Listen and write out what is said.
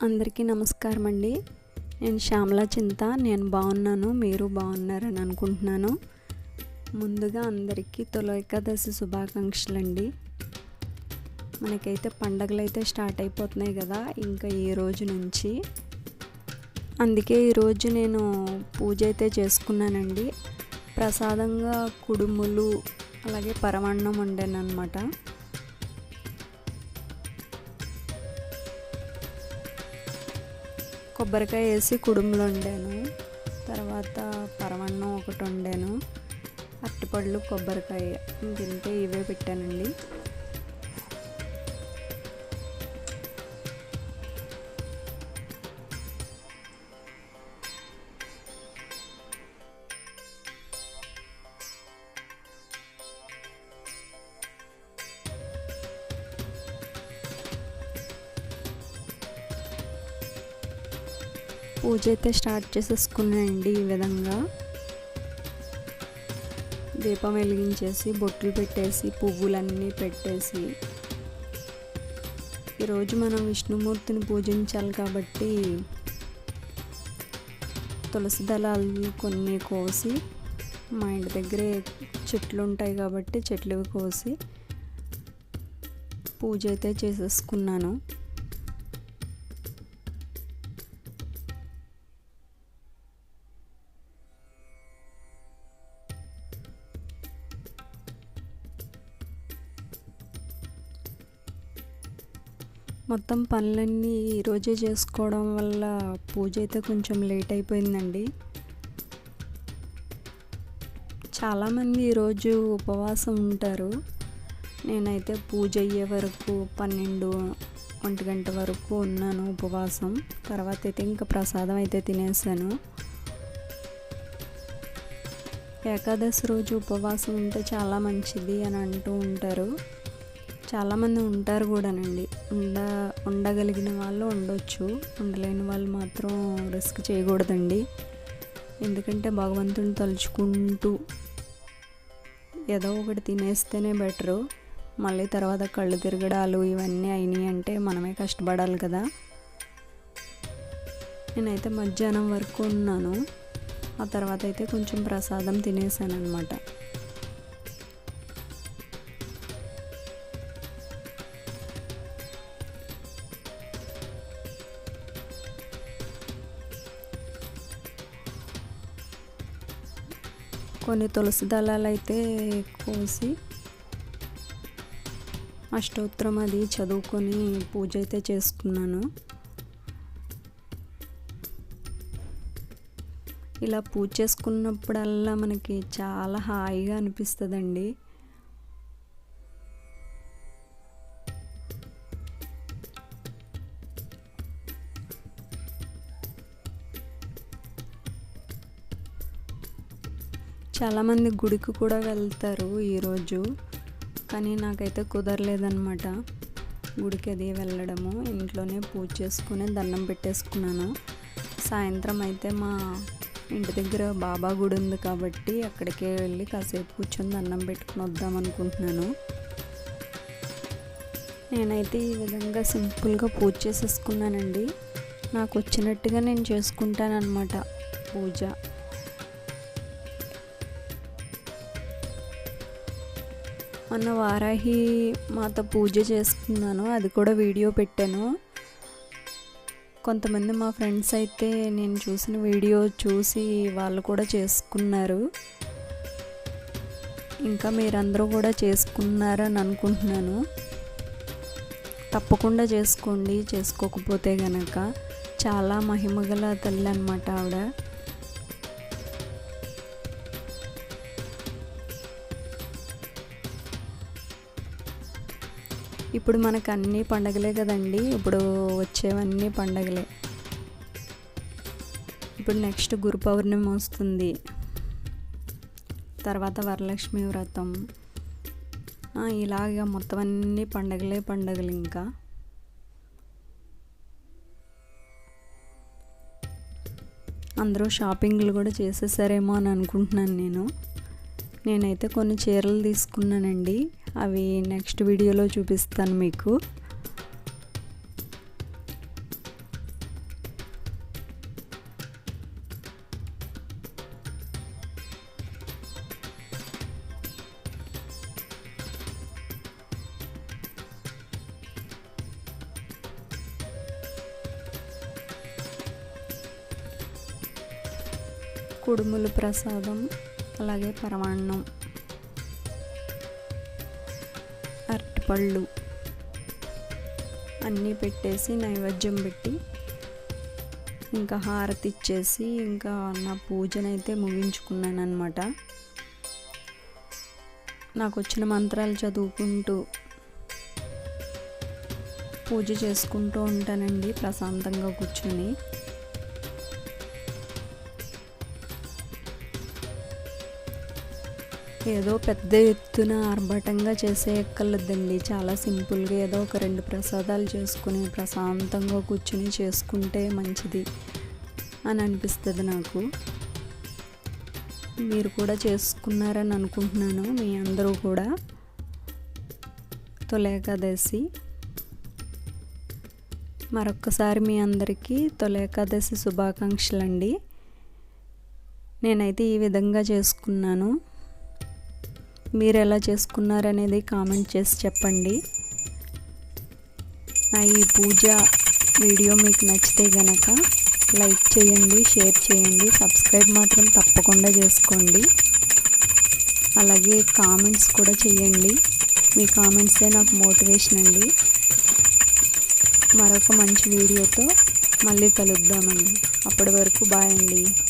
అందరికీ నమస్కారం అండి నేను శ్యామల చింత నేను బాగున్నాను మీరు బాగున్నారని అనుకుంటున్నాను. ముందుగా అందరికీ తొలి ఏకాదశి శుభాకాంక్షలు అండి మనకైతే పండగలు అయితే స్టార్ట్ అయిపోతున్నాయి కదా ఇంకా ఈ రోజు నుంచి? అందుకే ఈరోజు నేను పూజ అయితే చేసుకున్నానండి. ప్రసాదంగా కుడుములు అలాగే పరమాన్నం వండాను అనమాట కొబ్బరికాయ వేసి కుడుములు వండాను. తర్వాత పరమన్నం ఒకటి వండాను. అరటిపళ్ళు కొబ్బరికాయ. తింటే ఇవే పెట్టానండి. పూజ అయితే స్టార్ట్ చేసేసుకున్నాయండి ఈ విధంగా. దీపం వెలిగించేసి బొట్లు పెట్టేసి పువ్వులన్నీ పెట్టేసి. ఈరోజు మనం విష్ణుమూర్తిని పూజించాలి కాబట్టి తులసి దళాలు కొన్ని కోసి మా ఇంటి దగ్గరే చెట్లు ఉంటాయి కాబట్టి చెట్లు కోసి పూజ అయితే చేసేసుకున్నాను. మొత్తం పనులన్నీ ఈరోజే చేసుకోవడం వల్ల పూజ అయితే కొంచెం లేట్ అయిపోయిందండి. చాలామంది ఈరోజు ఉపవాసం ఉంటారు. నేనైతే పూజ అయ్యే వరకు పన్నెండు ఒంటి గంట వరకు ఉన్నాను ఉపవాసం. తర్వాత అయితే ఇంకా ప్రసాదం అయితే తినేసాను. ఏకాదశి రోజు ఉపవాసం ఉంటే చాలా మంచిది అని అంటూ ఉంటారు. చాలామంది ఉంటారు కూడానండి. ఉండ ఉండగలిగిన వాళ్ళు ఉండొచ్చు. ఉండలేని వాళ్ళు మాత్రం రిస్క్ చేయకూడదండి. ఎందుకంటే భగవంతుని తలుచుకుంటూ ఏదో ఒకటి తినేస్తేనే బెటరు. మళ్ళీ తర్వాత కళ్ళు తిరగడాలు ఇవన్నీ అయినాయి అంటే మనమే కష్టపడాలి కదా. నేనైతే మధ్యాహ్నం వరకు ఉన్నాను. ఆ తర్వాత అయితే కొంచెం ప్రసాదం తినేసాను అనమాట కొన్ని తులసి దళాలు అయితే కోసి అష్టోత్తరం అది చదువుకొని పూజ అయితే చేసుకున్నాను. ఇలా పూజ చేసుకున్నప్పుడల్లా మనకి చాలా హాయిగా అనిపిస్తుందండి. చాలామంది గుడికి కూడా వెళ్తారు ఈరోజు కానీ నాకైతే కుదరలేదన్నమాట. గుడికి అది వెళ్ళడము ఇంట్లోనే పూజ చేసుకుని దండం పెట్టేసుకున్నాను. సాయంత్రం అయితే మా ఇంటి దగ్గర బాబా గుడి ఉంది కాబట్టి అక్కడికే వెళ్ళి కాసేపు కూర్చొని దండం పెట్టుకుని వద్దాం అనుకుంటున్నాను. నేనైతే ఈ విధంగా సింపుల్గా పూజ చేసేసుకున్నానండి. నాకు వచ్చినట్టుగా నేను చేసుకుంటానన్నమాట పూజ. మొన్న వారాహి మాత పూజ చేసుకున్నాను. అది కూడా వీడియో పెట్టాను. కొంతమంది మా ఫ్రెండ్స్ అయితే నేను చూసిన వీడియో చూసి వాళ్ళు కూడా చేసుకున్నారు. ఇంకా మీరందరూ కూడా చేసుకున్నారని అనుకుంటున్నాను. తప్పకుండా చేసుకోండి. చేసుకోకపోతే గనక చాలా మహిమగల తల్లి అనమాట ఆవిడ. ఇప్పుడు మనకు అన్ని పండగలే కదండి. ఇప్పుడు వచ్చేవన్నీ పండగలే. ఇప్పుడు నెక్స్ట్ గురు పౌర్ణమి వస్తుంది. తర్వాత వరలక్ష్మి వ్రతం. ఇలాగ మొత్తం అన్ని పండగలే పండగలు ఇంకా. అందరూ షాపింగ్లు కూడా చేసేసారేమో అని అనుకుంటున్నాను నేను. నేనైతే కొన్ని చీరలు తీసుకున్నానండి. అవి నెక్స్ట్ వీడియోలో చూపిస్తాను మీకు. కుడుములు ప్రసాదం అలాగే పరమాన్నం. పళ్ళు అన్నీ పెట్టేసి నైవేద్యం పెట్టి ఇంకా హారతి ఇచ్చేసి ఇంకా నా పూజనైతే ముగించుకున్నాను అనమాట నాకు వచ్చిన మంత్రాలు చదువుకుంటూ పూజ చేసుకుంటూ ఉంటానండి ప్రశాంతంగా కూర్చుని. ఏదో పెద్ద ఎత్తున ఆర్భాటంగా చేసే ఎక్కర్లేదండి చాలా సింపుల్గా ఏదో ఒక రెండు ప్రసాదాలు చేసుకుని ప్రశాంతంగా కూర్చుని చేసుకుంటే మంచిది అని అనిపిస్తుంది నాకు. మీరు కూడా చేసుకున్నారని అనుకుంటున్నాను మీ అందరూ కూడా. తొలేకాదశి మరొక్కసారి మీ అందరికీ తొలేకాదశి శుభాకాంక్షలు అండి నేనైతే ఈ విధంగా చేసుకున్నాను. మీరు ఎలా చేసుకున్నారనేది కామెంట్ చేసి చెప్పండి. నా ఈ పూజ వీడియో మీకు నచ్చితే గనక లైక్ చేయండి షేర్ చేయండి సబ్స్క్రైబ్ మాత్రం తప్పకుండా చేసుకోండి. అలాగే కామెంట్స్ కూడా చేయండి. మీ కామెంట్సే నాకు మోటివేషన్ అండి. మరొక మంచి వీడియోతో మళ్ళీ కలుద్దామండి. అప్పటి వరకు బాయ్ అండి.